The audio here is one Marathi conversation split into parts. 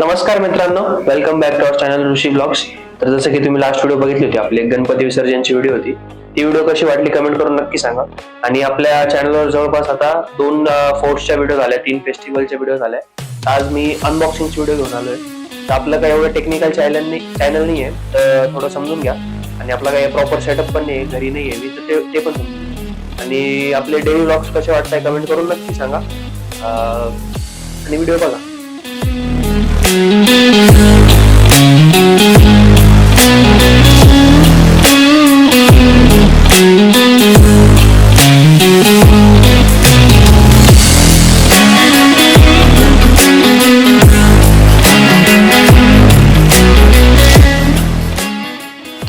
नमस्कार मित्रांनो welcome back to our channel Rishi blogs तर जसं की तुम्ही लास्ट व्हिडिओ बघितली होती आपली एक गणपती विसर्जनची व्हिडिओ होती. ती व्हिडिओ कशी वाटली कमेंट करून नक्की सांगा. आणि आपल्या चॅनलवर जवळपास आता दोन फोर्ट्सच्या व्हिडिओ झाल्या तीन फेस्टिवलच्या व्हिडिओ झाल्या. तर आज मी अनबॉक्सिंगची व्हिडिओ घेऊन आलोय. तर आपलं काही एवढं टेक्निकल चॅनल नाही चॅनल नाही आहे तर थोडं समजून घ्या. आणि आपला काही प्रॉपर सेटअप पण नाही आहे घरी नाही आहे. मी तर ते- ते पण आणि आपले डेली व्लॉग्स कसे वाटताय कमेंट करून नक्की सांगा. आणि व्हिडिओ बघा.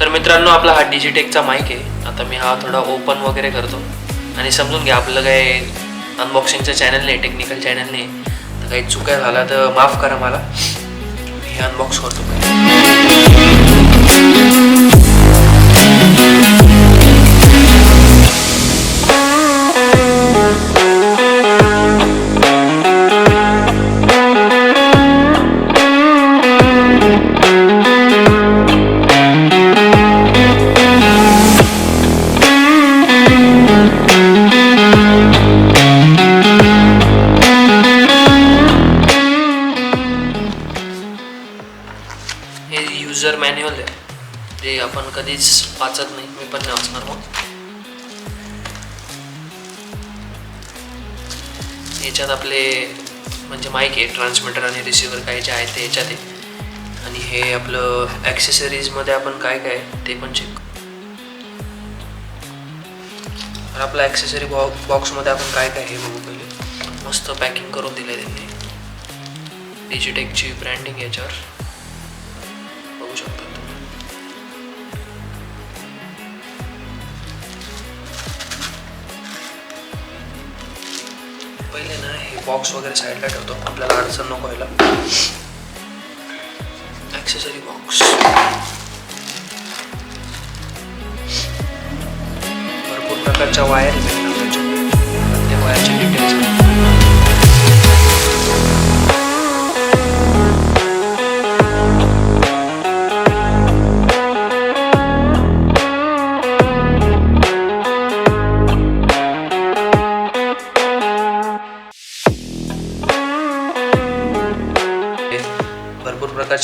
तर मित्रांनो आपला हा डिजिटेकचा माईक आहे. आता मी हा थोडा ओपन वगैरे करतो. आणि समजून घ्या आपलं काय अनबॉक्सिंगचं चॅनल नाही टेक्निकल चॅनल नाही. तर काही चुका झाला तर माफ करा मला. मी हे अनबॉक्स करतो. पण आपण कधीच वाचत नाही. मी पण नाही वाचणार मग. याच्यात आपले म्हणजे माईक आहे ट्रान्समीटर आणि रिसिव्हर काय जे आहे ते याच्यात आहे. आणि हे आपलं ॲक्सेसरीजमध्ये आपण काय काय ते पण चेक तर आपलं ॲक्सेसरी बॉ बॉक्समध्ये आपण काय काय हे बघू पहिले. मस्त पॅकिंग करून दिलं आहे त्यांनी डिजिटेकची ब्रँडिंग याच्यावर. बघू शकतो. पहिले ना हे बॉक्स वगैरे साईडला ठेवतो. आपल्याला अडचण नको व्हायला. ॲक्सेसरी बॉक्स भरपूर प्रकारच्या वायर भेटणार त्याच्या वायरचे डिटेल्स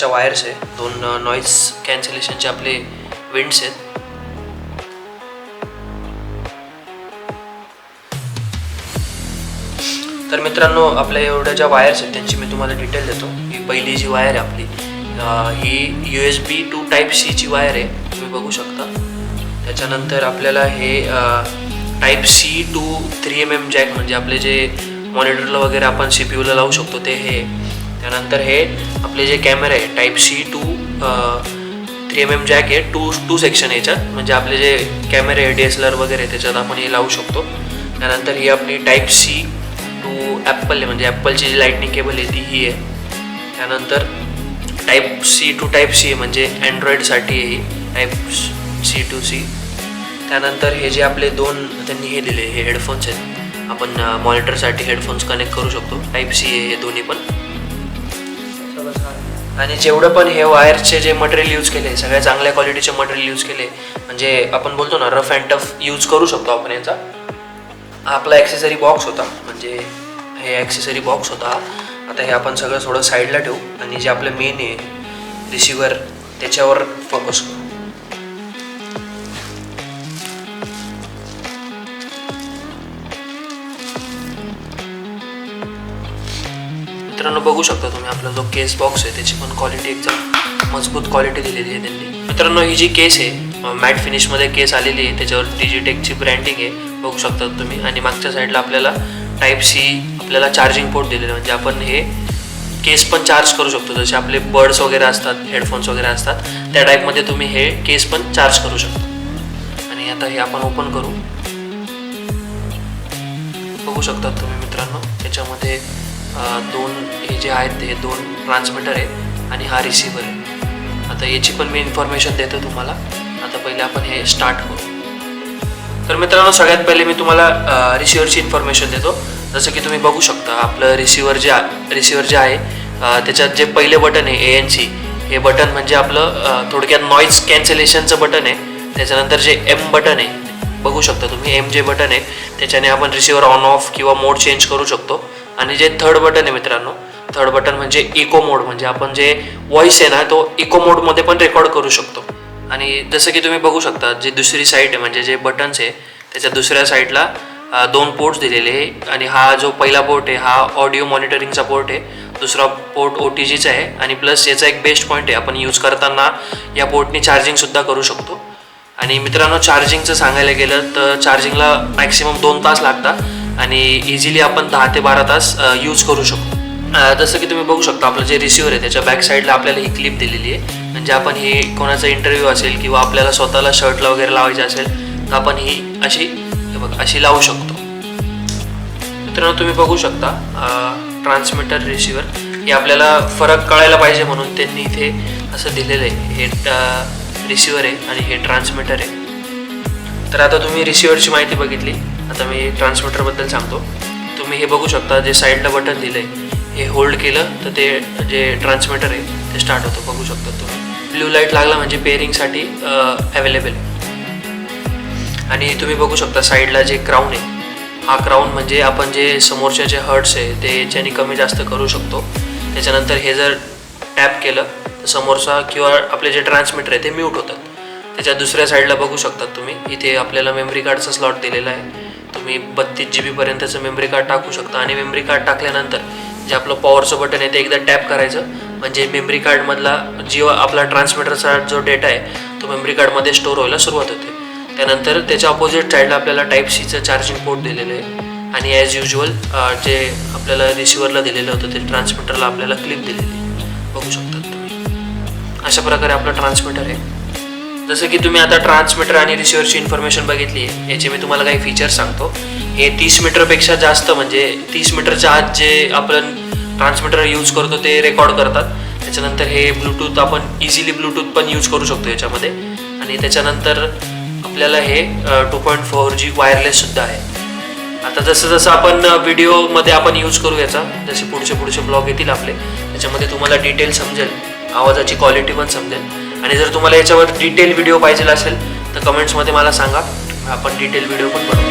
भरपूर वायर्स आहे. दोन नॉईज कॅन्सलेशनचे आपले विंड्स आहेत. तर मित्रांनो आपल्या एवढ्या ज्या वायर्स आहेत त्यांची मी तुम्हाला डिटेल देतो. ही पहिली जी वायर आहे आपली ही U S B to type सीची वायर आहे. तुम्ही बघू शकता. त्याच्यानंतर आपल्याला हे type C to three M M jack म्हणजे आपले जे मॉनिटरला वगैरे आपण सी पी यूला लावू शकतो ते हे त्यानंतर हे आपले जे कॅमेरे आहे type C to three M M jack आहे टू टू सेक्शन याच्यात. म्हणजे आपले जे कॅमेरे आहे डी एस एल आर वगैरे त्याच्यात आपण हे लावू शकतो. त्यानंतर ही आपली टाईप सी टू ॲपल आहे. म्हणजे ॲपलची जी लाईटनिंग केबल आहे ती ही आहे. त्यानंतर type C to type C म्हणजे अँड्रॉईडसाठी आहे ही. टाईप सी टू सी त्यानंतर हे जे आपले दोन त्यांनी हे दिले हे हेडफोन्स आहेत. आपण मॉनिटरसाठी हेडफोन्स कनेक्ट करू शकतो. टाईप सी आहे हे दोन्ही पण. आणि जेवढं पण हे वायरचे जे मटेरियल यूज केले सगळ्या चांगल्या क्वालिटीचे मटेरियल यूज केले म्हणजे आपण बोलतो ना रफ अँड टफ यूज करू शकतो आपण याचा. आपला ॲक्सेसरी बॉक्स होता म्हणजे हे ॲक्सेसरी बॉक्स होता. आता हे आपण सगळं थोडं साईडला ठेवू. आणि जे आपलं मेन आहे रिसिव्हर त्याच्यावर फोकस करू. मित्रांनो बघू शकता तुम्ही आपला जो केस बॉक्स आहे त्याची पण क्वालिटी एकदम मजबूत क्वालिटी दिलेली आहे त्यांनी. मित्रांनो ही जी केस आहे मॅट फिनिशमध्ये केस आलेली आहे त्याच्यावर डिजिटेकची ब्रँडिंग आहे बघू शकता तुम्ही. आणि मागच्या साईडला आपल्याला टाईप सी आपल्याला चार्जिंग पोर्ट दिलेलं आहे. म्हणजे आपण हे केस पण चार्ज करू शकतो. जसे आपले बर्ड्स वगैरे असतात हेडफोन्स वगैरे असतात त्या टाईपमध्ये तुम्ही हे केस पण चार्ज करू शकता. आणि आता हे आपण ओपन करू. बघू शकता तुम्ही मित्रांनो त्याच्यामध्ये दोन हे जे आहेत ते दोन ट्रान्समीटर आहे आणि हा रिसिव्हर आहे. आता याची पण मी इन्फॉर्मेशन देतो तुम्हाला. आता पहिले आपण हे स्टार्ट करू. तर मित्रांनो सगळ्यात पहिले मी तुम्हाला रिसिव्हरची इन्फॉर्मेशन देतो. जसं की तुम्ही बघू शकता आपलं रिसिव्हर जे रिसिव्हर जे आहे त्याच्यात जे पहिले बटन आहे ए एन सी हे बटन म्हणजे आपलं थोडक्यात नॉईज कॅन्सलेशनचं बटन आहे. त्याच्यानंतर जे एम बटन आहे बघू शकता तुम्ही एम जे बटन आहे त्याच्याने आपण रिसिव्हर ऑन ऑफ किंवा मोड चेंज करू शकतो. आणि जे थर्ड बटन आहे मित्रांनो थर्ड बटन म्हणजे इको मोड म्हणजे आपण जे व्हॉइस आहे ना तो इको मोडमध्ये पण रेकॉर्ड करू शकतो. आणि जसं की तुम्ही बघू शकता जे दुसरी साईड आहे म्हणजे जे बटन्स आहे त्याच्या दुसऱ्या साईडला दोन पोर्ट्स दिलेले आहे. आणि हा जो पहिला पोर्ट आहे हा ऑडिओ मॉनिटरिंगचा पोर्ट आहे. दुसरा पोर्ट ओ टी जीचा आहे. आणि प्लस याचा एक बेस्ट पॉईंट आहे आपण यूज करताना या पोर्टनी चार्जिंगसुद्धा करू शकतो. आणि मित्रांनो चार्जिंगचं सांगायला गेलं तर चार्जिंगला मॅक्सिमम दोन तास लागतात. आणि इझिली आपण दहा ते बारा तास यूज करू शकतो. जसं की तुम्ही बघू शकता आपलं जे रिसिव्हर आहे त्याच्या बॅक साईडला आपल्याला ही क्लिप दिलेली आहे. म्हणजे आपण ही कोणाचा इंटरव्ह्यू असेल किंवा आपल्याला स्वतःला शर्टला वगैरे लावायचे असेल तर आपण ही अशी हे बघा अशी लावू शकतो. मित्रांनो तुम्ही बघू शकता ट्रान्समीटर रिसिव्हर हे आपल्याला फरक कळायला पाहिजे म्हणून त्यांनी इथे असं दिलेलं आहे. हे रिसिव्हर आहे आणि हे ट्रान्समीटर आहे. तर आता तुम्ही रिसिव्हरची माहिती बघितली. आता मी ट्रान्समीटरबद्दल सांगतो. तुम्ही हे बघू शकता जे साईडला बटन दिलं आहे हे होल्ड केलं तर ते जे ट्रान्समीटर आहे ते स्टार्ट होतं. बघू शकता तुम्ही. ब्ल्यू लाइट लागला म्हणजे पेअरिंगसाठी अवेलेबल आणि तुम्ही बघू शकता साईडला जे क्राऊन आहे हा क्राऊन म्हणजे आपण जे समोरचे जे हर्ट्स आहे ते याच्याने कमी जास्त करू शकतो. त्याच्यानंतर हे जर टॅप केलं तर समोरचा किंवा आपले जे ट्रान्समीटर आहे ते म्यूट होतात. त्याच्या दुसऱ्या साईडला बघू शकतात तुम्ही. इथे आपल्याला मेमरी कार्डचा स्लॉट दिलेला आहे. तुम्ही बत्तीस जी बीपर्यंतचं मेमरी कार्ड टाकू शकता. आणि मेमरी कार्ड टाकल्यानंतर जे आपलं पॉवरचं बटन आहे ते एकदा टॅप करायचं. म्हणजे मेमरी कार्डमधला जिओ आपला ट्रान्समीटरचा जो डेटा आहे तो मेमरी कार्डमध्ये स्टोअर व्हायला सुरुवात होते. त्यानंतर त्याच्या ऑपोजिट साईडला आपल्याला टाईप सीचं चार्जिंग पोर्ट दिलेलं आहे. आणि ॲज युजल जे आपल्याला रिसिव्हरला दिलेलं होतं ते ट्रान्समीटरला आपल्याला क्लिप दिलेली बघू शकतात तुम्ही. अशा प्रकारे आपलं ट्रान्समीटर आहे. जसं की तुम्ही आता ट्रान्समीटर आणि रिसिव्हरची इन्फॉर्मेशन बघितली आहे याचे मी तुम्हाला काही फीचर्स सांगतो. हे तीस मीटरपेक्षा जास्त म्हणजे तीस मीटरच्या आत जे आपण ट्रान्समीटर यूज करतो ते रेकॉर्ड करतात. त्याच्यानंतर हे ब्लूटूथ आपण इझिली ब्लूटूथ पण यूज करू शकतो याच्यामध्ये. आणि त्याच्यानंतर आपल्याला हे टू पॉईंट फोर जी वायरलेससुद्धा आहे. आता जसं जसं आपण व्हिडिओमध्ये आपण यूज करू याचा जसे पुढचे पुढचे ब्लॉग येतील आपले त्याच्यामध्ये तुम्हाला डिटेल समजेल आवाजाची क्वालिटी पण समजेल. आणि जर तुम्हाला याच्यावर डिटेल व्हिडिओ पाहिजे असेल तर कमेंट्समध्ये मला सांगा. आपण डिटेल व्हिडिओ पण बनवू.